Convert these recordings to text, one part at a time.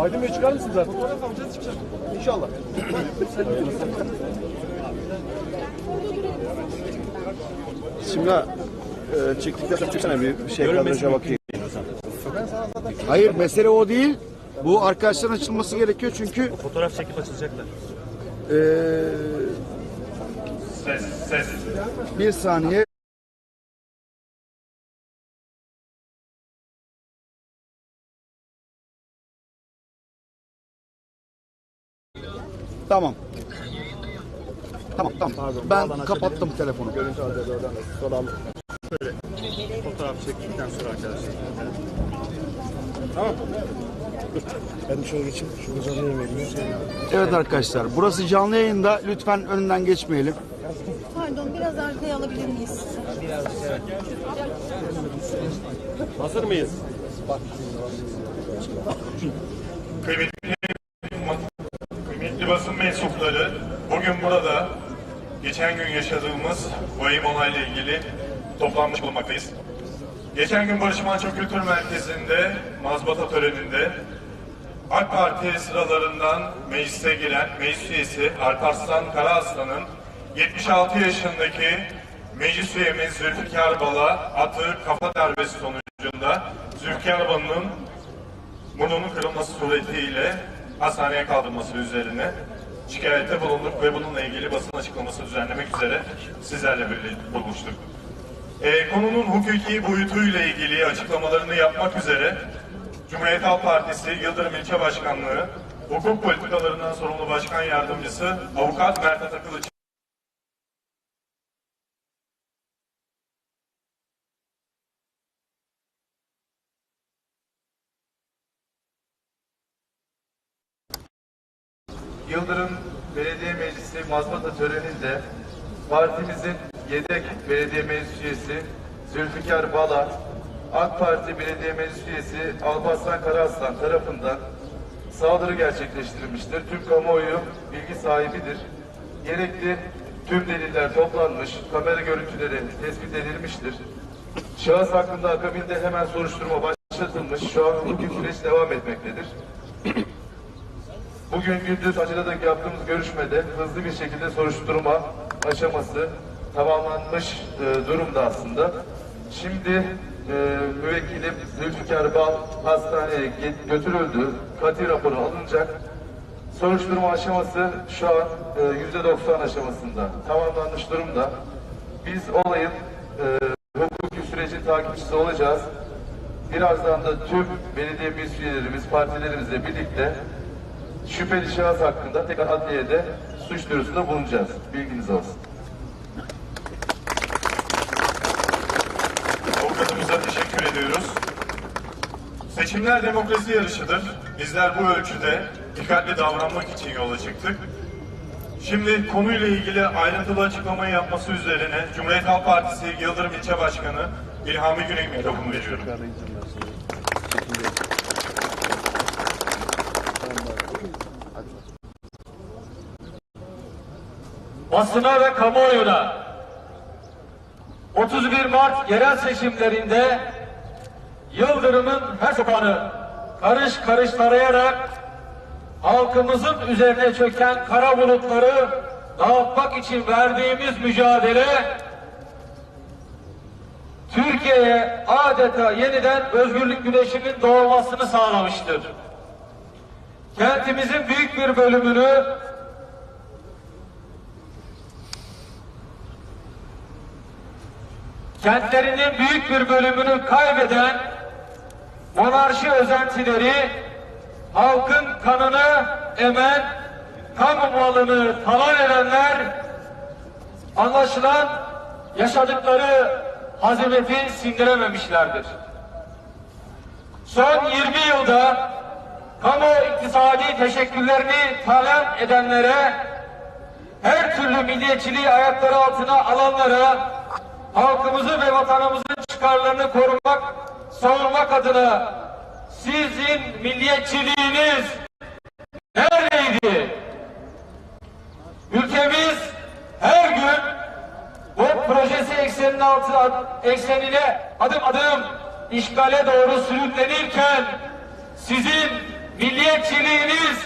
Aydın Bey çıkar mısınız artık? Fotoğraf alacağız çıkacağız. İnşallah. Şimdi e, çektikten sonra çıksana bir şey kadraja bakayım. Hayır mesele o değil. Bu arkadaşların açılması gerekiyor çünkü Fotoğraf çekip açılacaklar. e, Ses, ses. bir saniye Tamam. Tamam tamam. Ben kapattım telefonu. Fotoğraf çektikten sonra arkadaşlar. Ben şöyle geçeyim. Şurada canlı yayın veriyor. Evet arkadaşlar burası canlı yayında. Lütfen önünden geçmeyelim. Pardon biraz arkaya alabilir miyiz? Hazır mıyız? Kıymetli basın mensupları, bugün burada geçen gün yaşadığımız vahim olayla ilgili toplanmış bulunmaktayız. Geçen gün Barış Manço Kültür Merkezi'nde mazbata töreninde AK Parti sıralarından meclise giren meclis üyesi Alparslan Karaaslan'ın 76 yaşındaki meclis üyemiz Zülfikar Bal'a attığı kafa darbesi sonucunda Zülfikar Bal'ın burnunun kırılması suretiyle hastaneye kaldırılması üzerine şikayette bulunduk ve bununla ilgili basın açıklaması düzenlemek üzere sizlerle birlikte bulmuştuk. Ee, konunun hukuki boyutuyla ilgili açıklamalarını yapmak üzere Cumhuriyet Halk Partisi Yıldırım İlçe Başkanlığı Hukuk Politikalarından sorumlu Başkan Yardımcısı Avukat Mert Atakılıç Yıldırım Belediye Meclisi mazbata töreninde partimizin yedek belediye meclis üyesi Zülfikar Bala, AK Parti Belediye Meclis üyesi Alparslan Karaaslan tarafından saldırı gerçekleştirilmiştir. Tüm kamuoyu bilgi sahibidir. Gerekli tüm deliller toplanmış, kamera görüntüleri tespit edilmiştir. Şahıs hakkında akabinde hemen soruşturma başlatılmış. Şu an hukuki süreç devam etmektedir. Bugün gündüz Acıda'daki yaptığımız görüşmede hızlı bir şekilde soruşturma aşaması tamamlanmış e, durumda aslında. Şimdi e, müvekkilim Zülfikar Bal hastaneye götürüldü. Kati raporu alınacak. Soruşturma aşaması şu an e, yüzde 90 aşamasında tamamlanmış durumda. Biz olayın e, hukuki sürecin takipçisi olacağız. Birazdan da tüm belediye meclis üyelerimiz, partilerimizle birlikte şüpheli şahıs hakkında tekrar adliyede suç duyurusunda bulunacağız. Bilginiz olsun. Avukatımıza teşekkür ediyoruz. Seçimler demokrasi yarışıdır. Bizler bu ölçüde dikkatli davranmak için yola çıktık. Şimdi konuyla ilgili ayrıntılı açıklamayı yapması üzerine Cumhuriyet Halk Partisi Yıldırım İlçe Başkanı İlhami Güney mikrofonu veriyorum. Basına ve kamuoyuna 31 Mart yerel seçimlerinde Yıldırım'ın her sokağını karış karış tarayarak halkımızın üzerine çöken kara bulutları dağıtmak için verdiğimiz mücadele Türkiye'ye adeta yeniden özgürlük güneşinin doğmasını sağlamıştır. Kentimizin büyük bir bölümünü kentlerinin büyük bir bölümünü kaybeden monarşi özentileri halkın kanını emen, kamu malını talan edenler anlaşılan yaşadıkları hazimeti sindirememişlerdir. Son 20 yılda kamu iktisadi teşekkürlerini talan edenlere her türlü milliyetçiliği ayakları altına alanlara halkımızı ve vatanımızın çıkarlarını korumak, savunmak adına sizin milliyetçiliğiniz neredeydi? Ülkemiz her gün bu projesi eksenin altı eksenine adım adım işgale doğru sürüklenirken sizin milliyetçiliğiniz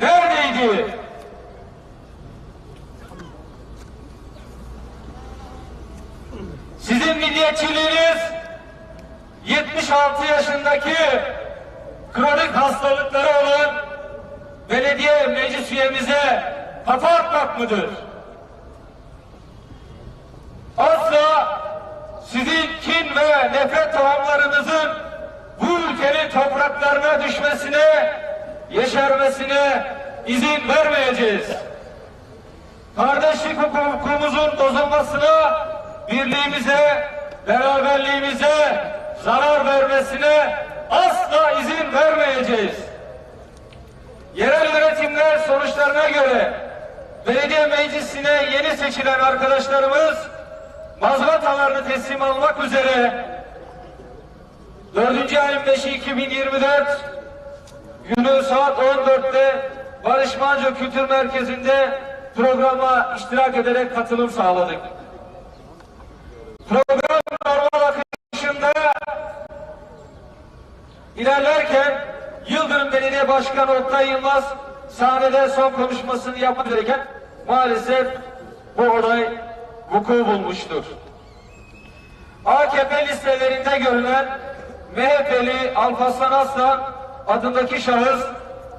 neredeydi? Sizin milliyetçiliğiniz 76 yaşındaki kronik hastalıkları olan belediye meclis üyemize kafa atmak mıdır? Asla sizin kin ve nefret tohumlarınızın bu ülkenin topraklarına düşmesine, yeşermesine izin vermeyeceğiz. Kardeşlik hukukumuzun bozulmasına, birliğimize, beraberliğimize zarar vermesine asla izin vermeyeceğiz. Yerel yönetimler sonuçlarına göre belediye meclisine yeni seçilen arkadaşlarımız mazbatalarını teslim almak üzere 4. ayın 5'i 2024 günü saat 14'te Barış Manço Kültür Merkezi'nde programa iştirak ederek katılım sağladık. Program normal akışında ilerlerken Yıldırım Belediye Başkanı Oktay Yılmaz sahnede son konuşmasını yapmak üzereyken maalesef bu olay vuku bulmuştur. AKP listelerinde görülen MHP'li Alparslan Aslan adındaki şahıs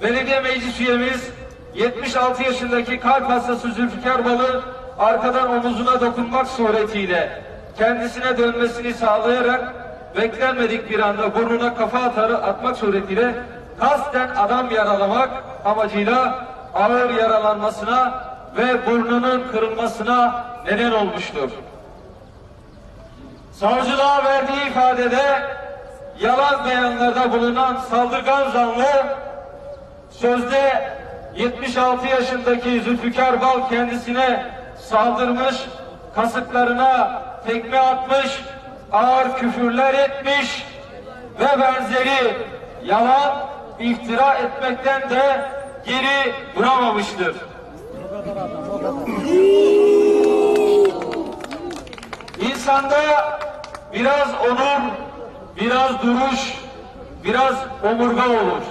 belediye meclis üyemiz 76 yaşındaki kalp hastası Zülfikar Bal'ı arkadan omuzuna dokunmak suretiyle kendisine dönmesini sağlayarak beklenmedik bir anda burnuna kafa atarı atmak suretiyle kasten adam yaralamak amacıyla ağır yaralanmasına ve burnunun kırılmasına neden olmuştur. Savcılığa verdiği ifadede yalan beyanlarda bulunan saldırgan zanlı sözde 76 yaşındaki Zülfikar Bal kendisine saldırmış, kasıklarına tekme atmış, ağır küfürler etmiş ve benzeri yalan iftira etmekten de geri duramamıştır. İnsanda biraz onur, biraz duruş, biraz omurga olur.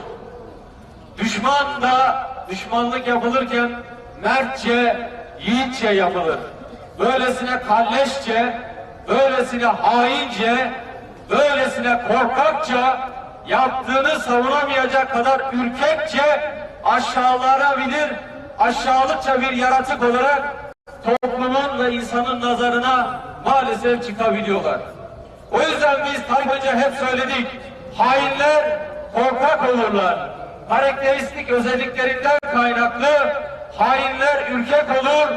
Düşman da düşmanlık yapılırken mertçe, yiğitçe yapılır. Böylesine kalleşçe, böylesine haince, böylesine korkakça yaptığını savunamayacak kadar ürkekçe aşağılanabilir, aşağılıkça bir yaratık olarak toplumun ve insanın nazarına maalesef çıkabiliyorlar. O yüzden biz tarih boyunca hep söyledik. Hainler korkak olurlar. Karakteristik özelliklerinden kaynaklı hainler ürkek olur,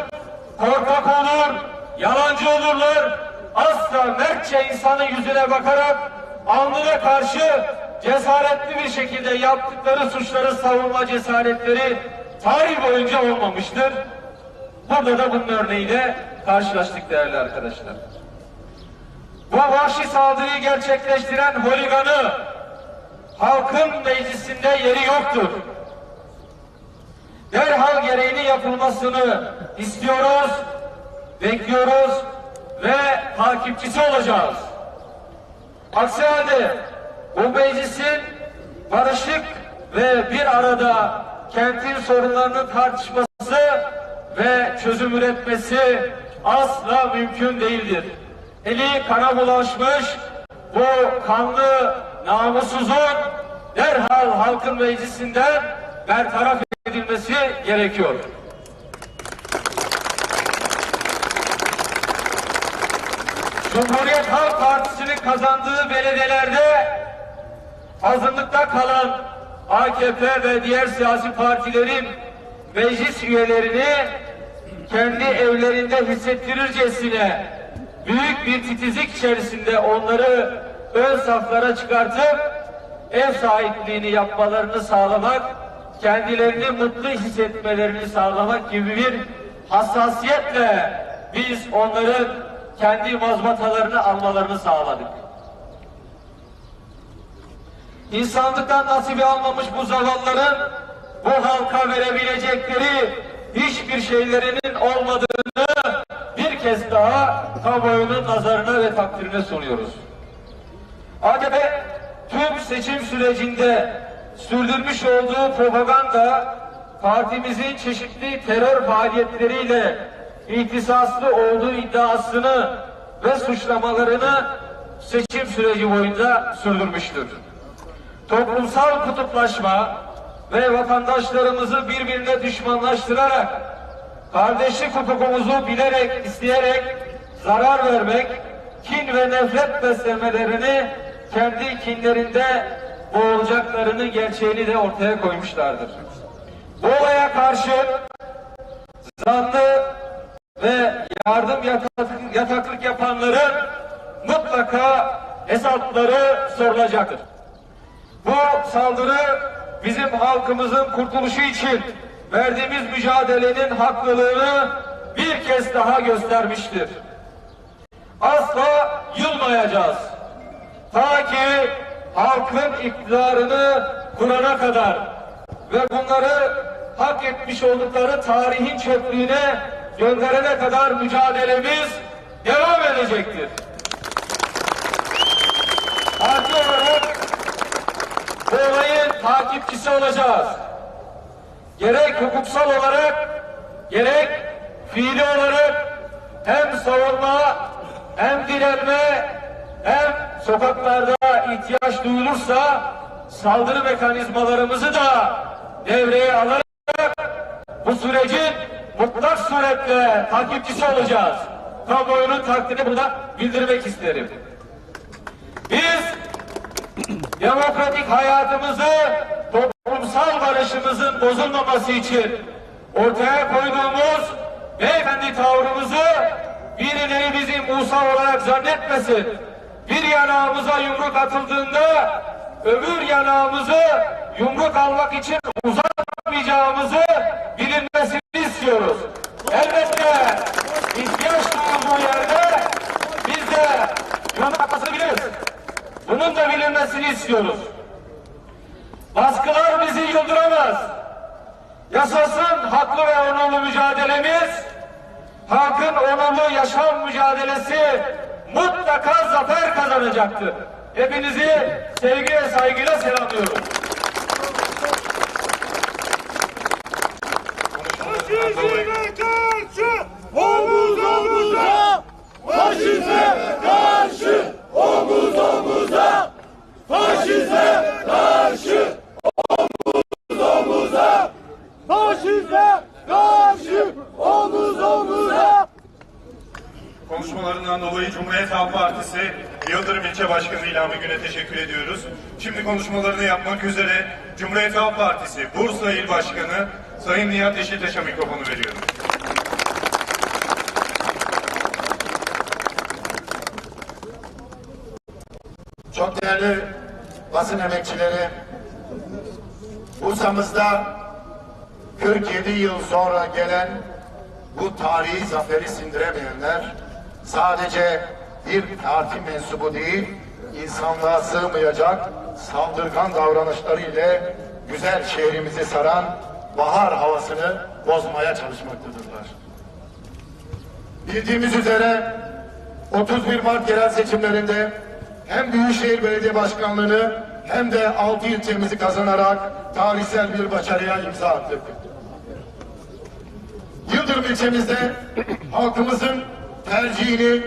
korkak olur, yalancı olurlar. Asla mertçe insanın yüzüne bakarak alnına karşı cesaretli bir şekilde yaptıkları suçları savunma cesaretleri tarih boyunca olmamıştır. Burada da bunun örneğiyle karşılaştık değerli arkadaşlar. Bu vahşi saldırıyı gerçekleştiren holiganı halkın meclisinde yeri yoktur. Derhal gereğini yapılmasını istiyoruz, bekliyoruz ve takipçisi olacağız. Aksi halde bu meclisin barışık ve bir arada kentin sorunlarını tartışması ve çözüm üretmesi asla mümkün değildir. Eli kana bulaşmış bu kanlı namussuzun derhal halkın meclisinden bertaraf edilmesi gerekiyor. Cumhuriyet Halk Partisi'nin kazandığı belediyelerde azınlıkta kalan AKP ve diğer siyasi partilerin meclis üyelerini kendi evlerinde hissettirircesine büyük bir titizlik içerisinde onları ön saflara çıkartıp ev sahipliğini yapmalarını sağlamak, kendilerini mutlu hissetmelerini sağlamak gibi bir hassasiyetle biz onların kendi mazbatalarını almalarını sağladık. İnsanlıktan nasibi almamış bu zavallıların bu halka verebilecekleri hiçbir şeylerinin olmadığını bir kez daha kamuoyunun nazarına ve takdirine sunuyoruz. AKP tüm seçim sürecinde sürdürmüş olduğu propaganda partimizin çeşitli terör faaliyetleriyle ihtisaslı olduğu iddiasını ve suçlamalarını seçim süreci boyunca sürdürmüştür. Toplumsal kutuplaşma ve vatandaşlarımızı birbirine düşmanlaştırarak kardeşlik hukukumuzu bilerek, isteyerek zarar vermek, kin ve nefret beslemelerini kendi kinlerinde boğulacaklarının gerçeğini de ortaya koymuşlardır. Bu olaya karşı zanlı ve yardım yataklık, yataklık yapanların mutlaka hesapları sorulacaktır. Bu saldırı bizim halkımızın kurtuluşu için verdiğimiz mücadelenin haklılığını bir kez daha göstermiştir. Asla yılmayacağız. Ta ki halkın iktidarını kurana kadar ve bunları hak etmiş oldukları tarihin çöplüğüne gönderene kadar mücadelemiz devam edecektir. Parti olarak bu olayın takipçisi olacağız. Gerek hukuksal olarak gerek fiili olarak hem savunma hem direnme hem sokaklarda ihtiyaç duyulursa saldırı mekanizmalarımızı da devreye alarak bu sürecin mutlak suretle takipçisi olacağız. Kamuoyunun takdirini burada bildirmek isterim. Biz demokratik hayatımızı, toplumsal barışımızın bozulmaması için ortaya koyduğumuz beyefendi tavrımızı birileri bizi Musa olarak zannetmesin. Bir yanağımıza yumruk atıldığında öbür yanağımızı yumruk almak için uzatmayacağımızı bilinmesini istiyoruz. Elbette ihtiyaç duyulduğu yerde biz de yumruk atmasını biliriz. Bunun da bilinmesini istiyoruz. Baskılar bizi yıldıramaz. Yaşasın haklı ve onurlu mücadelemiz, halkın onurlu yaşam mücadelesi mutlaka zafer kazanacaktır. Hepinizi sevgi ve saygıyla selamlıyorum. Konuşmalarından dolayı Cumhuriyet Halk Partisi Yıldırım İlçe Başkanı İlhami Gün'e teşekkür ediyoruz. Şimdi konuşmalarını yapmak üzere Cumhuriyet Halk Partisi Bursa İl Başkanı Sayın Nihat Yeşiltaş'a mikrofonu veriyorum. Çok değerli basın emekçileri, Bursa'mızda 47 yıl sonra gelen bu tarihi zaferi sindiremeyenler sadece bir parti mensubu değil, insanlığa sığmayacak saldırgan davranışları ile güzel şehrimizi saran bahar havasını bozmaya çalışmaktadırlar. Bildiğimiz üzere 31 Mart yerel seçimlerinde hem Büyükşehir Belediye Başkanlığı'nı hem de 6 ilçemizi kazanarak tarihsel bir başarıya imza attık. Yıldırım ilçemizde halkımızın tercihini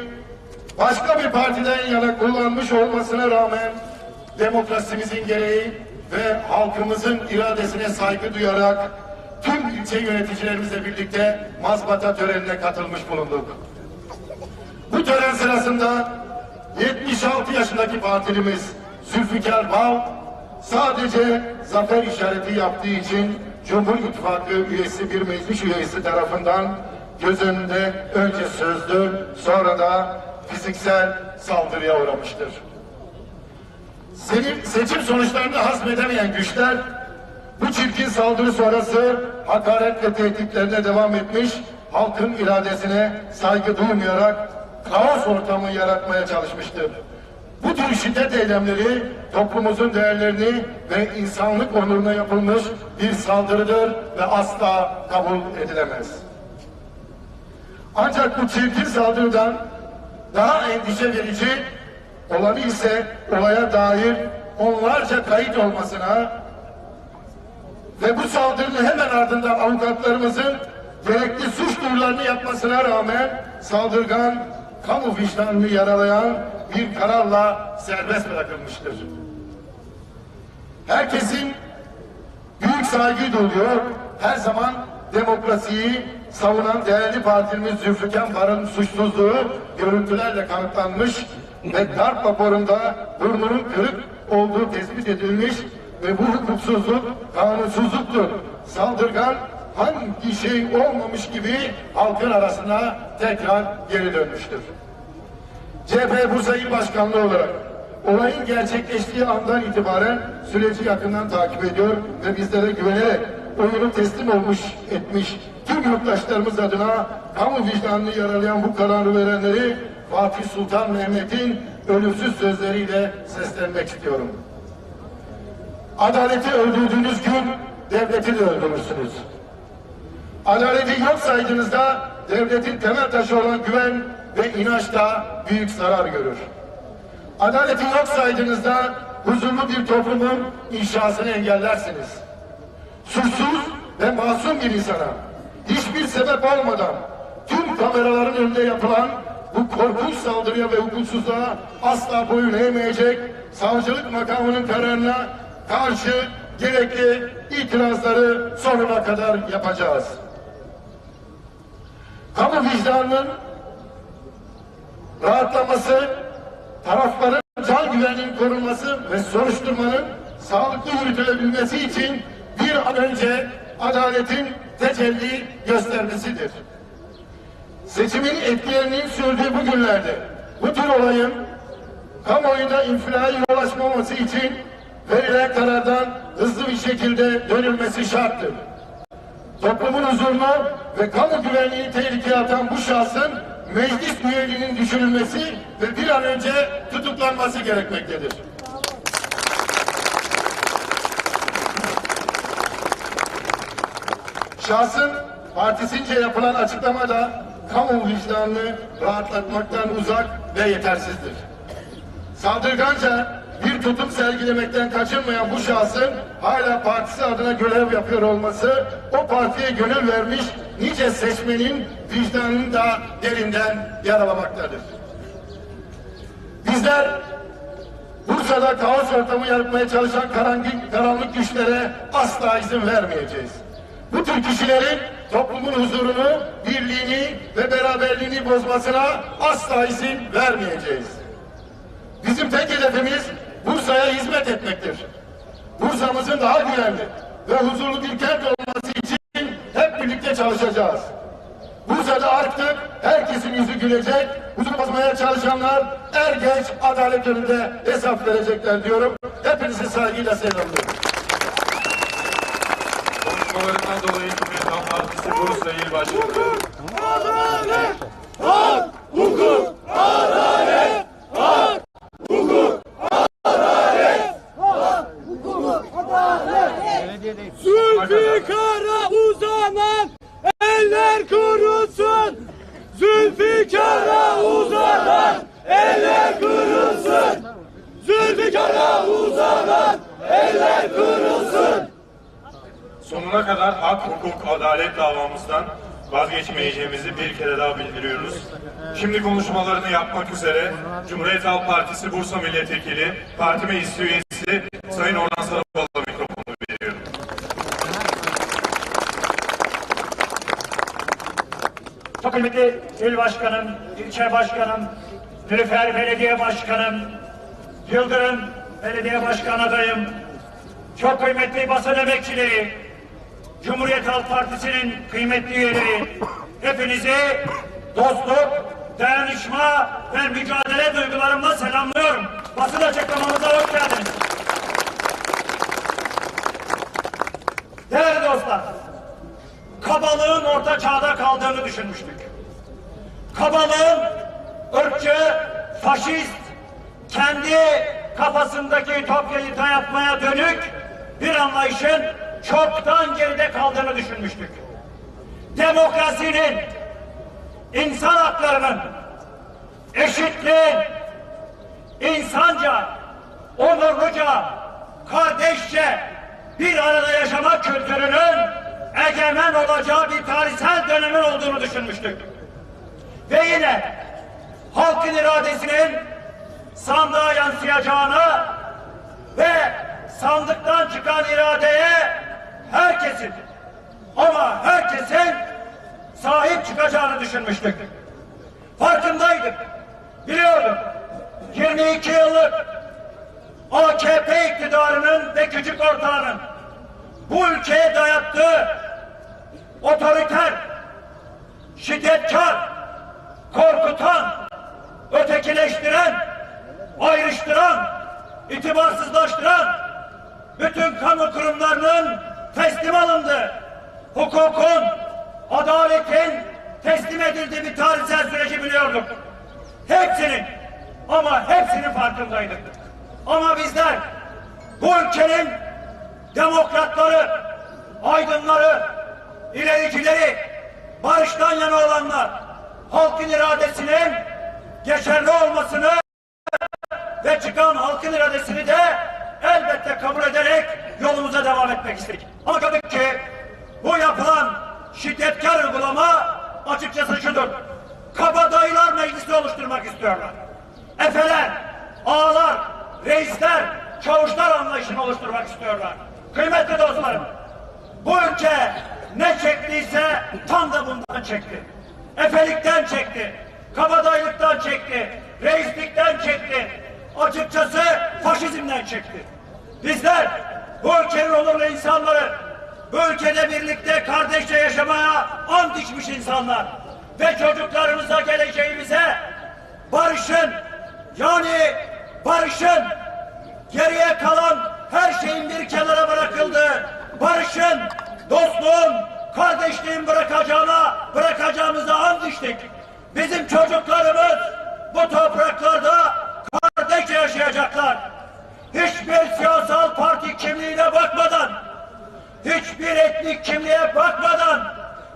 başka bir partiden yana kullanmış olmasına rağmen demokrasimizin gereği ve halkımızın iradesine saygı duyarak tüm ilçe yöneticilerimizle birlikte mazbata törenine katılmış bulunduk. Bu tören sırasında 76 yaşındaki partilimiz Zülfikar Bal sadece zafer işareti yaptığı için Cumhur İttifakı üyesi bir meclis üyesi tarafından göz önünde önce sözlü sonra da fiziksel saldırıya uğramıştır. Seçim, seçim sonuçlarını hazmedemeyen güçler bu çirkin saldırı sonrası hakaret ve tehditlerine devam etmiş, halkın iradesine saygı duymayarak kaos ortamı yaratmaya çalışmıştır. Bu tür şiddet eylemleri toplumumuzun değerlerini ve insanlık onuruna yapılmış bir saldırıdır ve asla kabul edilemez. Ancak bu çirkin saldırıdan daha endişe verici olanı ise olaya dair onlarca kayıt olmasına ve bu saldırının hemen ardından avukatlarımızın gerekli suç duyurularını yapmasına rağmen saldırgan kamu vicdanını yaralayan bir kararla serbest bırakılmıştır. Herkesin büyük saygı duyuyor. Her zaman demokrasiyi savunan değerli partimiz Zülfikar Bar'ın suçsuzluğu görüntülerle kanıtlanmış ve darp raporunda burnunun kırık olduğu tespit edilmiş ve bu hukuksuzluk kanunsuzluktur. Saldırgan hangi şey olmamış gibi halkın arasına tekrar geri dönmüştür. CHP Bursa İl Başkanlığı olarak olayın gerçekleştiği andan itibaren süreci yakından takip ediyor ve bizlere güvenerek oyunu teslim olmuş etmiş tüm yurttaşlarımız adına kamu vicdanını yaralayan bu kararı verenleri Fatih Sultan Mehmet'in ölümsüz sözleriyle seslenmek istiyorum. Adaleti öldürdüğünüz gün devleti de öldürürsünüz. Adaleti yok saydığınızda devletin temel taşı olan güven ve inanç da büyük zarar görür. Adaleti yok saydığınızda huzurlu bir toplumun inşasını engellersiniz. Suçsuz ve masum bir insana hiçbir sebep olmadan tüm kameraların önünde yapılan bu korkunç saldırıya ve hukuksuzluğa asla boyun eğmeyecek savcılık makamının kararına karşı gerekli itirazları sonuna kadar yapacağız. Kamu vicdanının rahatlaması, tarafların can güvenliğinin korunması ve soruşturmanın sağlıklı yürütülebilmesi için bir an önce adaletin tecelli göstermesidir. Seçimin etkilerinin sürdüğü bu günlerde bu tür olayın kamuoyunda infilaya yol açmaması için verilen karardan hızlı bir şekilde dönülmesi şarttır. Toplumun huzurunu ve kamu güvenliğini tehlikeye atan bu şahsın meclis üyeliğinin düşürülmesi ve bir an önce tutuklanması gerekmektedir. Şahsın partisince yapılan açıklamada kamu vicdanını rahatlatmaktan uzak ve yetersizdir. Saldırganca bir tutum sergilemekten kaçınmayan bu şahsın hala partisi adına görev yapıyor olması o partiye gönül vermiş nice seçmenin vicdanını da derinden yaralamaktadır. Bizler Bursa'da kaos ortamı yaratmaya çalışan karanlık, karanlık güçlere asla izin vermeyeceğiz. Bu tür kişilerin toplumun huzurunu, birliğini ve beraberliğini bozmasına asla izin vermeyeceğiz. Bizim tek hedefimiz Bursa'ya hizmet etmektir. Bursa'mızın daha güvenli ve huzurlu bir kent olması için hep birlikte çalışacağız. Bursa'da artık herkesin yüzü gülecek, huzur bozmaya çalışanlar er geç adalet önünde hesap verecekler diyorum. Hepinizi saygıyla selamlıyorum. Konuşmalarından dolayı Cumhuriyet Halk Partisi Bursa İl Başkanı. Zülfikar'a vazgeçmeyeceğimizi bir kere daha bildiriyoruz. Şimdi konuşmalarını yapmak üzere Cumhuriyet Halk Partisi Bursa Milletvekili, parti meclis üyesi Sayın Orhan Sarıbal'a mikrofonu veriyorum. Çok kıymetli il başkanım, ilçe başkanım, Nilüfer Belediye Başkanım, Yıldırım Belediye Başkan adayım, çok kıymetli basın emekçileri, Cumhuriyet Halk Partisi'nin kıymetli üyeleri, hepinizi dostluk, dayanışma ve mücadele duygularımla selamlıyorum. Basın açıklamamıza hoş geldiniz. Değerli dostlar, kabalığın orta çağda kaldığını düşünmüştük. Kabalığın ırkçı, faşist, kendi kafasındaki ütopyayı dayatmaya dönük bir anlayışın çoktan geride kaldığını düşünmüştük. Demokrasinin, insan haklarının, eşitliğin, insanca, onurluca, kardeşçe, bir arada yaşama kültürünün egemen olacağı bir tarihsel dönemin olduğunu düşünmüştük. Ve yine halkın iradesinin sandığa yansıyacağını ve sandıktan çıkan iradeye herkesin ama herkesin çıkacağını düşünmüştük. Farkındaydık. Biliyorduk. 22 yıllık AKP iktidarının ve küçük ortağının bu ülkeye dayattığı otoriter, şiddetkar, korkutan, ötekileştiren, ayrıştıran, itibarsızlaştıran bütün kamu kurumlarının teslim alındı. Hukukun, adaletin teslim edildiği bir tarihsel süreci biliyorduk. Hepsinin ama hepsinin farkındaydık. Ama bizler bu ülkenin demokratları, aydınları, ilericileri, barıştan yana olanlar, halkın iradesinin geçerli olmasını ve çıkan halkın iradesini de elbette kabul ederek yolumuza devam etmek istedik. Ama tabii ki bu yapılan şiddetkar uygulama açıkçası şudur. Kabadayılar meclisi oluşturmak istiyorlar. Efeler, ağalar, reisler, çavuşlar anlayışını oluşturmak istiyorlar. Kıymetli dostlarım, bu ülke ne çektiyse tam da bundan çekti. Efelikten çekti, kabadayılıktan çekti, reislikten çekti, açıkçası faşizmden çekti. Bizler bu ülkenin onurlu insanları, bu ülkede birlikte kardeşçe yaşamaya ant içmiş insanlar ve çocuklarımıza geleceğimize barışın yani barışın geriye kalan her şeyin bir kenara bırakıldığı barışın, dostluğun, kardeşliğin bırakacağına bırakacağımıza and içtik. Bizim çocuklarımız bu topraklarda kardeşçe yaşayacaklar. Hiçbir siyasal parti kimliğine bakmadan, hiçbir etnik kimliğe bakmadan,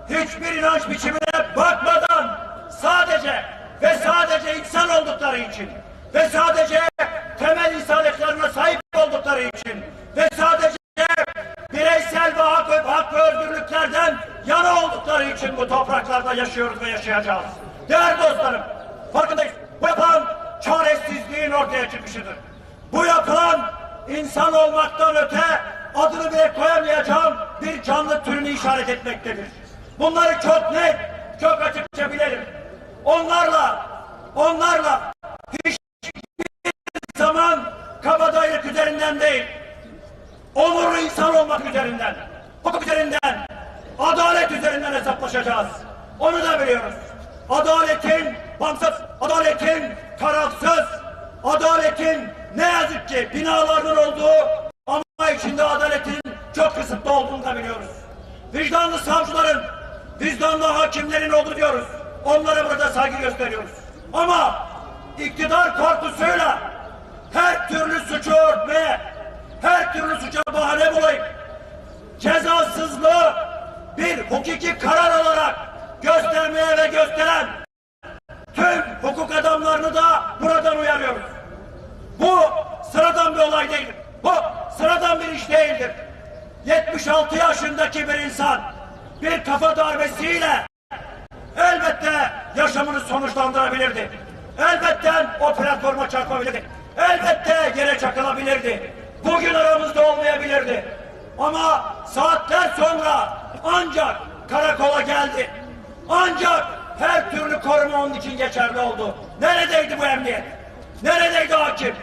hiçbir inanç biçimine bakmadan sadece ve sadece insan oldukları için ve sadece temel insan haklarına sahip oldukları için ve sadece bireysel ve hak, ve hak ve özgürlüklerden yana oldukları için bu topraklarda yaşıyoruz ve yaşayacağız. Değerli dostlarım, farkındayız. Bu yapılan çaresizliğin ortaya çıkışıdır. Bu yapılan insan olmaktan öte adını bile koyamayacağım bir canlı türünü işaret etmektedir. Bunları çok net, çok açıkça bilelim. Onlarla, onlarla hiçbir zaman kabadayılık üzerinden değil, onurlu insan olmak üzerinden, hukuk üzerinden, adalet üzerinden hesaplaşacağız. Onu da biliyoruz. Adaletin bağımsız, adaletin tarafsız, adaletin ne yazık ki binalarının olduğu içinde adaletin çok kısıtlı olduğunu da biliyoruz. Vicdanlı savcıların, vicdanlı hakimlerin olduğu diyoruz. Onlara burada saygı gösteriyoruz. Ama iktidar korkusuyla her türlü suçu örtmeye, her türlü suça bahane bulayıp cezasızlığı bir hukuki karar olarak göstermeye ve gösteren tüm hukuk adamlarını da buradan uyarıyoruz. Bu sıradan bir olay değildir. Bu sıradan bir iş değildir. 76 yaşındaki bir insan bir kafa darbesiyle elbette yaşamını sonuçlandırabilirdi. Elbette o platforma çarpabilirdi. Elbette yere çakılabilirdi. Bugün aramızda olmayabilirdi. Ama saatler sonra ancak karakola geldi. Ancak her türlü koruma onun için geçerli oldu. Neredeydi bu emniyet? Neredeydi hakim?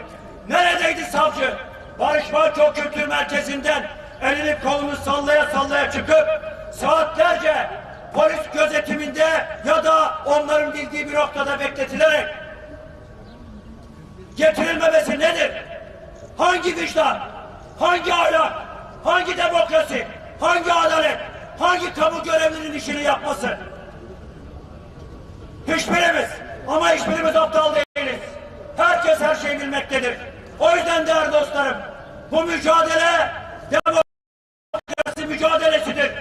Neredeydi savcı? Barış Manço Kültür Merkezi'nden elini kolunu sallaya sallaya çıkıp saatlerce polis gözetiminde ya da onların bildiği bir noktada bekletilerek getirilmemesi nedir? Hangi vicdan? Hangi ahlak? Hangi demokrasi? Hangi adalet? Hangi kamu görevlinin işini yapması? Hiçbirimiz ama hiçbirimiz aptal değiliz. Herkes her şeyi bilmektedir. O yüzden değerli dostlarım bu mücadele demokrasi mücadelesidir.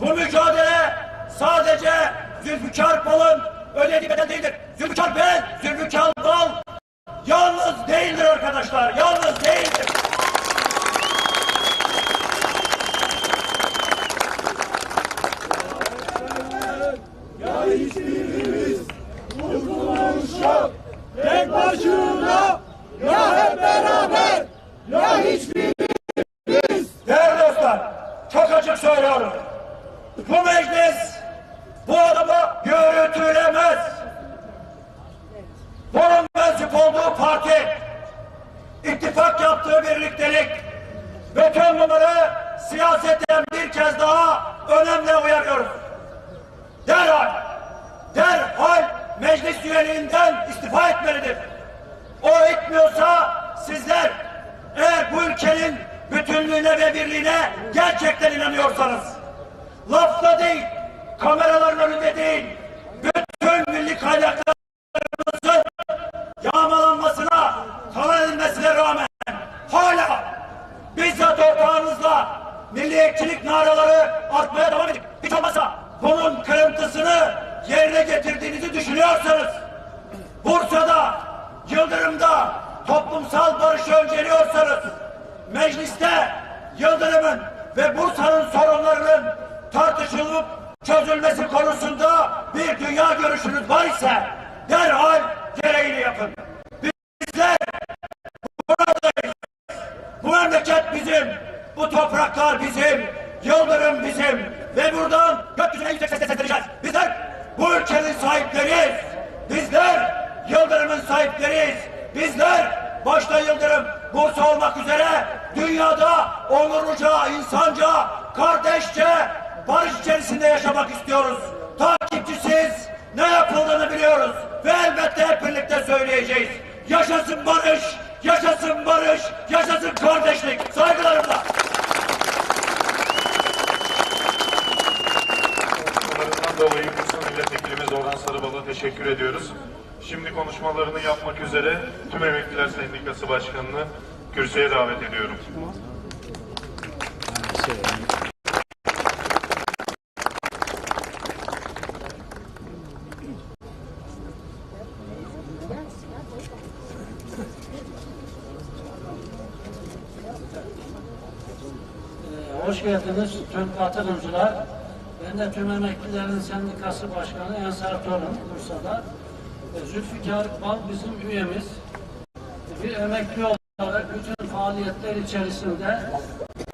Bu mücadele sadece Zülfikar Bal'ın ödediği bedel değildir. Zülfikar Bey, Zülfikar Bal yalnız değildir arkadaşlar. Yalnız değildir. söylüyorum. Bu meclis bu adama yürütülemez. Bunun mensup olduğu parti, ittifak yaptığı birliktelik, bütün bunları siyasetten bir kez daha önemli uyarıyoruz. Derhal, derhal meclis üyeliğinden istifa etmelidir. O etmiyorsa sizler eğer bu ülkenin bütünlüğüne ve birliğine gerçekten inanıyorsanız lafla değil, kameraların önünde değil, bütün milli kaynaklarımızın yağmalanmasına, talan edilmesine rağmen hala bizzat ortağınızla milliyetçilik naraları atmaya devam edip hiç olmazsa bunun kırıntısını yerine getirdiğinizi düşünüyorsanız Bursa'da, Yıldırım'da toplumsal barışı önceliyorsanız mecliste Yıldırım'ın ve Bursa'nın sorunlarının tartışılıp çözülmesi konusunda bir dünya görüşünüz var ise derhal gereğini yapın. Bizler buradayız. Bu memleket bizim, bu topraklar bizim, Yıldırım bizim ve buradan gökyüzüne yüksek sesle sesleneceğiz. Bizler bu ülkenin sahipleriyiz. Bizler Yıldırım'ın sahipleriyiz. Bizler başta Yıldırım, Bursa olmak üzere dünyada onurluca, insanca, kardeşçe, barış içerisinde yaşamak istiyoruz. Takipçisiz ne yapıldığını biliyoruz ve elbette hep birlikte söyleyeceğiz. Yaşasın barış, yaşasın barış, yaşasın kardeşlik. Saygılarımla. Dolayı Bursa Milletvekilimiz Orhan Sarıbal'a teşekkür ediyoruz. Şimdi konuşmalarını yapmak üzere Tüm Emekliler Sendikası Başkanı'nı kürsüye davet ediyorum. Hoş geldiniz tüm katılımcılar. Ben de tüm emeklilerin sendikası başkanı Ensar Torun Bursa'da. Zülfikar Bal bizim üyemiz. Bir emekli olarak bütün faaliyetler içerisinde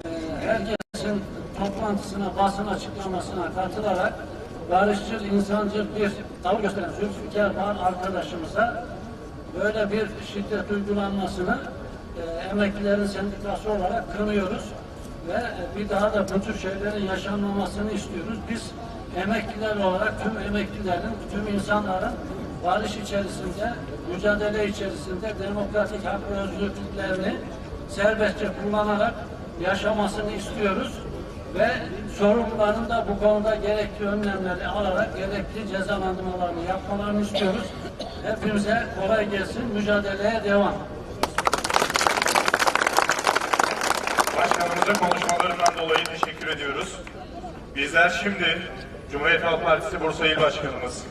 e, herkesin toplantısına, basın açıklamasına katılarak barışçıl, insancıl bir tavır gösteren Zülfikar Bal arkadaşımıza böyle bir şiddet uygulanmasını e, emeklilerin sendikası olarak kınıyoruz ve e, bir daha da bu tür şeylerin yaşanmamasını istiyoruz. Biz emekliler olarak tüm emeklilerin, tüm insanların barış içerisinde, mücadele içerisinde demokratik hak ve özgürlüklerini serbestçe kullanarak yaşamasını istiyoruz ve sorumluların da bu konuda gerekli önlemleri alarak gerekli cezalandırmalarını yapmalarını istiyoruz. Hepimize kolay gelsin, mücadeleye devam. Başkanımızın konuşmalarından dolayı teşekkür ediyoruz. Bizler şimdi Cumhuriyet Halk Partisi Bursa İl Başkanımız,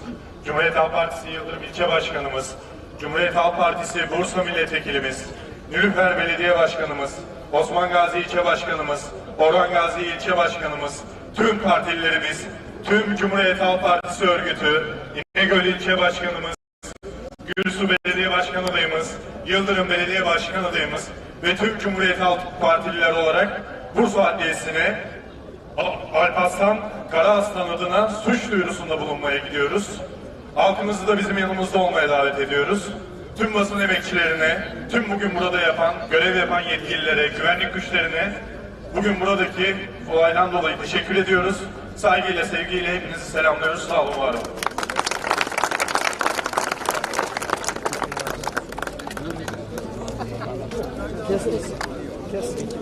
Cumhuriyet Halk Partisi Yıldırım İlçe Başkanımız, Cumhuriyet Halk Partisi Bursa Milletvekilimiz, Nülüfer Belediye Başkanımız, Osman Gazi İlçe Başkanımız, Orhan Gazi İlçe Başkanımız, tüm partililerimiz, tüm Cumhuriyet Halk Partisi örgütü, İnegöl İlçe Başkanımız, Gürsu Belediye Başkan adayımız, Yıldırım Belediye Başkan adayımız ve tüm Cumhuriyet Halk Partililer olarak Bursa Adliyesi'ne Al- Alparslan Karaaslan adına suç duyurusunda bulunmaya gidiyoruz. Halkımızı da bizim yanımızda olmaya davet ediyoruz. Tüm basın emekçilerine, tüm bugün burada yapan, görev yapan yetkililere, güvenlik güçlerine bugün buradaki olaydan dolayı teşekkür ediyoruz. Saygıyla, sevgiyle hepinizi selamlıyoruz. Sağ olun, var olun. Kes. Kes.